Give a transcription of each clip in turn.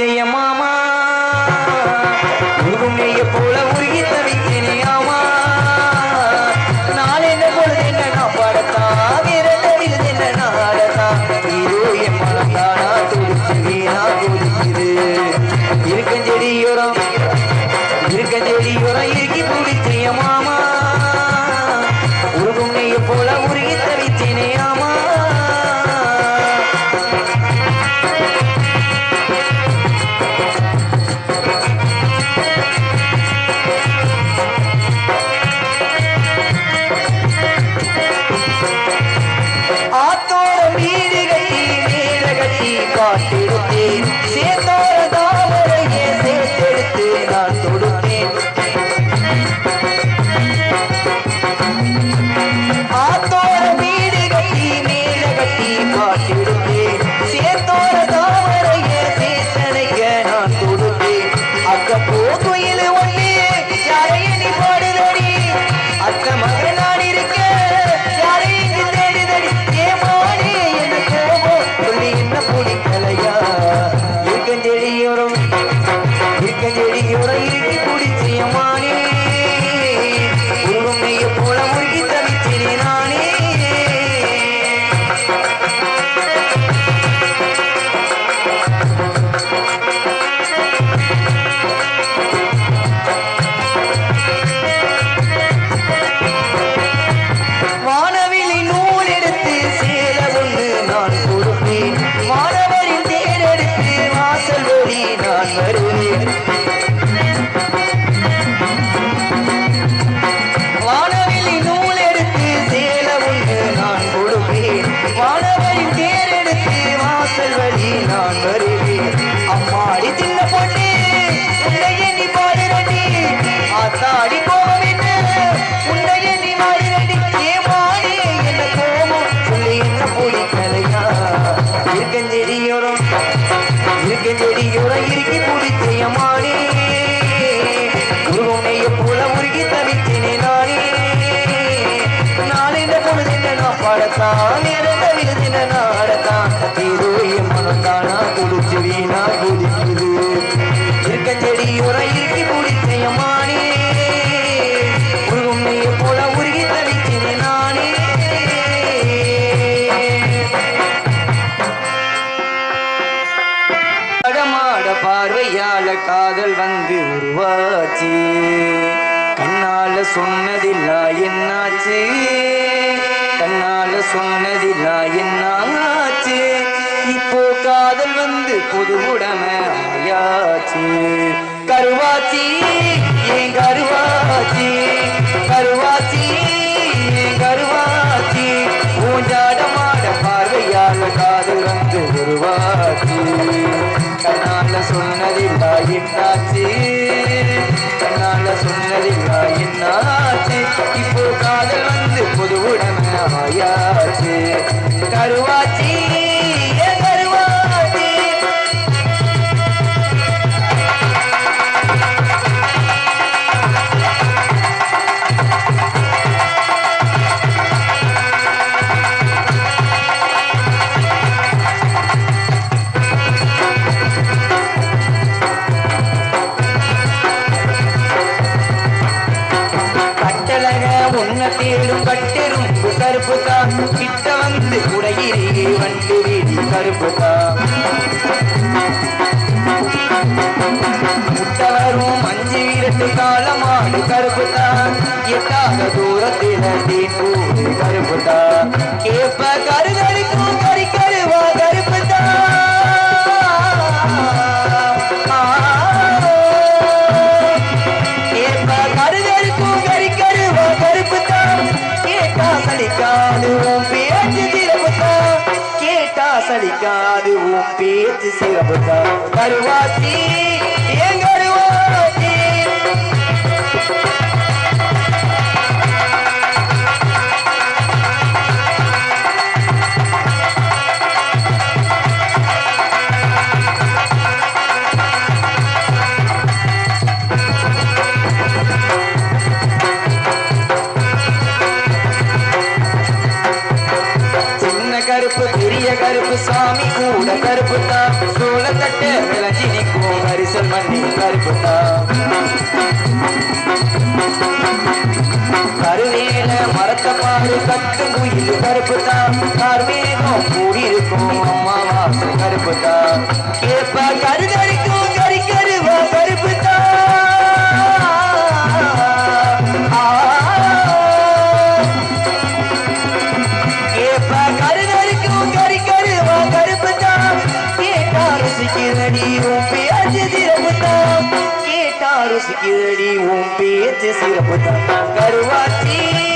செய்ய மாமா. உருகும் நெய்ய போல உருகி தவித்தேனே ஆமா. நாள் என்ன பொழுது என்ன நான் பாடத்தா விரல் விருது என்ன நாடத்தா. இதோ என் மனம் தானா துடிச்சு வீணா இருக்கஞ்செடியோரம் இருக்கஞ்செடியோரம் மாமா. உருகும் நெய்ய போல இருக்கஞ்செடியோரம் வாசல் வழி நான் வருவேன் அம்மாடி சின்ன பொண்ணு உன்னையே நீ பாடுறடி ஆத்தாடி கோபம் என்ன உன்னையே நீ மாறுறடி ஏமாடி என்ன கோபம் சொல்லி என்ன பிடிக்கலையா இருக்கஞ்செடியோரம் இருக்கஞ்செடியோரம் இறுக்கி பிடிச்சையமானே வந்து கண்ணால சொன்னதில்லா என்னாச்சு? கண்ணால சொன்னதில்லா என்னாச்சு? இப்போ காதல் வந்து புது உடமை ஆயாச்சு. கருவாச்சி ஏன் கருவாச்சி? கருவாச்சி ஏன் கருவாச்சி? ஊஞ்சாடமாட பார்வையால காதல் வந்து உருவாச்சி. கண்ணால சொன்னதில்லா என்னாச்சு கண்ணால சொன்னதில்லா என்னாச்சு இப்போ காதல் வந்து புது உடமை ஆயாச்சு. கருவாச்சி உன்ன தேடும் கருப்புதா கிட்ட வந்து உடையிலே வந்து வீடி கருப்புதா முட்டவரும் அஞ்சு விரட்டு காலமாடு கருப்புதா எட்டாக தூரத்தில் தேன்பூடு கருப்புதா கேப்ப கருதடிக்கும் குயில் கருப்புத்தான் கார்மேகம் கூடி அம்மா வாசம் கருப்புத்தான் கேப்ப கருதரிக்கும் கறி கருவா கருப்புத்தான் கேப்ப கருதரிக்கும் கறி கருவா கருப்புத்தான் கேட்டா ருசிக்கிறடி உன் பேச்சு சிறப்புத்தான் கேட்டா உன் பேச்சு கருவாச்சி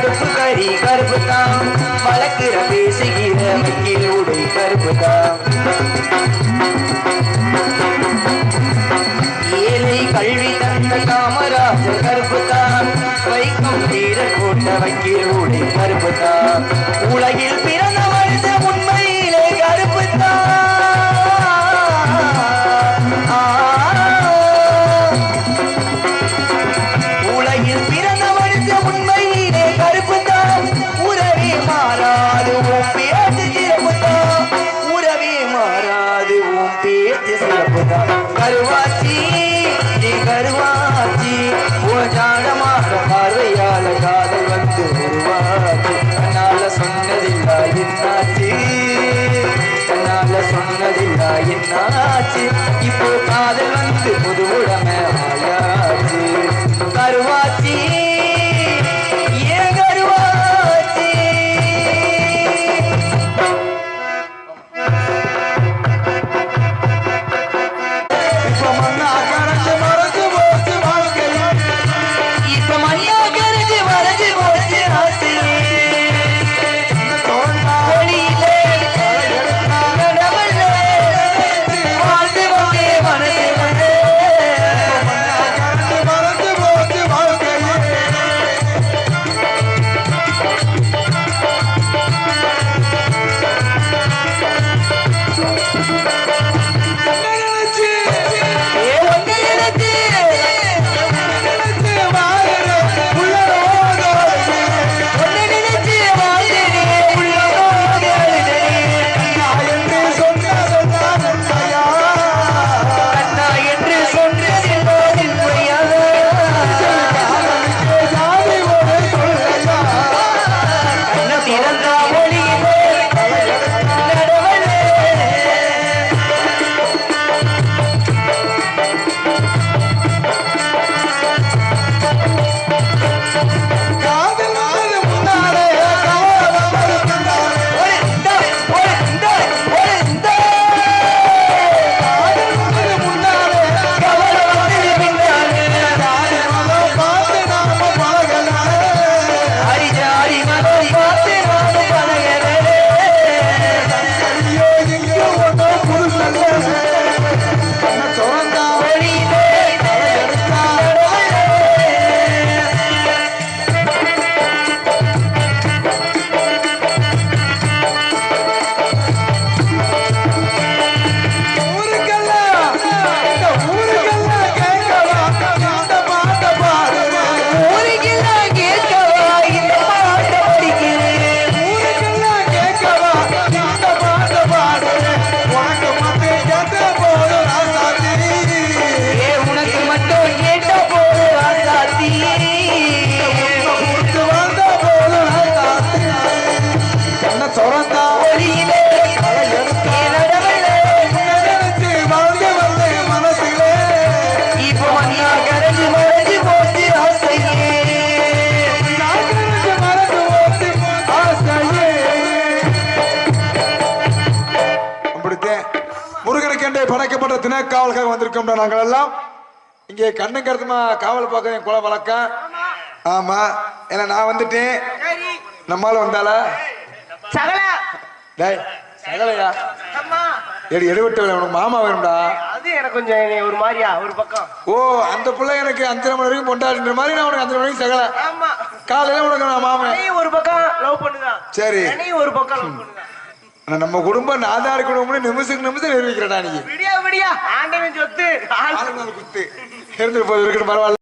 கருப்பு கறி கருப்பு தான் வளர்க்கிற பேசுகிற வக்கீல் உடை கருப்பு தான் ஏழை கல்வி தந்த காமராஜர் கருப்பு தான் வைக்கம் வீரர் போட்ட வக்கீல் உடை கருப்பு தான் கருவாச்சி நீ கருவாச்சி உஜானமாக பார்வையால காதல் வந்து உருவாச்சு. கண்ணால சொன்னதில்லா என்னாச்சு? கண்ணால சொன்னதில்லா என்னாச்சு? இப்போ காதல் வந்து புது உடமை ஆயாச்சு கருவாச்சி காவலுக்காக வந்திருக்கோம்டா நாங்கள் எல்லாம் இங்கே கண்ணு கருத்துமா காவல் பார்க்க குல வழக்கம். ஆமா ஏன்னா நான் வந்துட்டேன். நம்மால வந்தாளா? டேய் சகலையா? எடி எடுபட்டு உனக்கு மாமா வேணும்டா. கொஞ்சம் ஒரு மாதிரியா ஒரு ஓ அந்த பிள்ளை எனக்கு அஞ்சரை மணி வரைக்கும் பொண்டாடுன்ற மாதிரி நான் உனக்கு அஞ்சரை மணிக்கு சகல. ஆமா. காலையில உனக்கு நான் மாமன். ஒரு பக்கம் லவ் பண்ணுதான். சரி. ஒரு பக்கம் நம்ம குடும்பம் நான் தான் இருக்கணும்னு நிமிஷத்துக்கு நிமிஷம் நிரூபிக்கிறடா நீங்க விடியா விடியா. ஆண்டவன் சொத்து. ஆளுநர் குத்து. இருந்து போது இருக்கணும் பரவாயில்ல.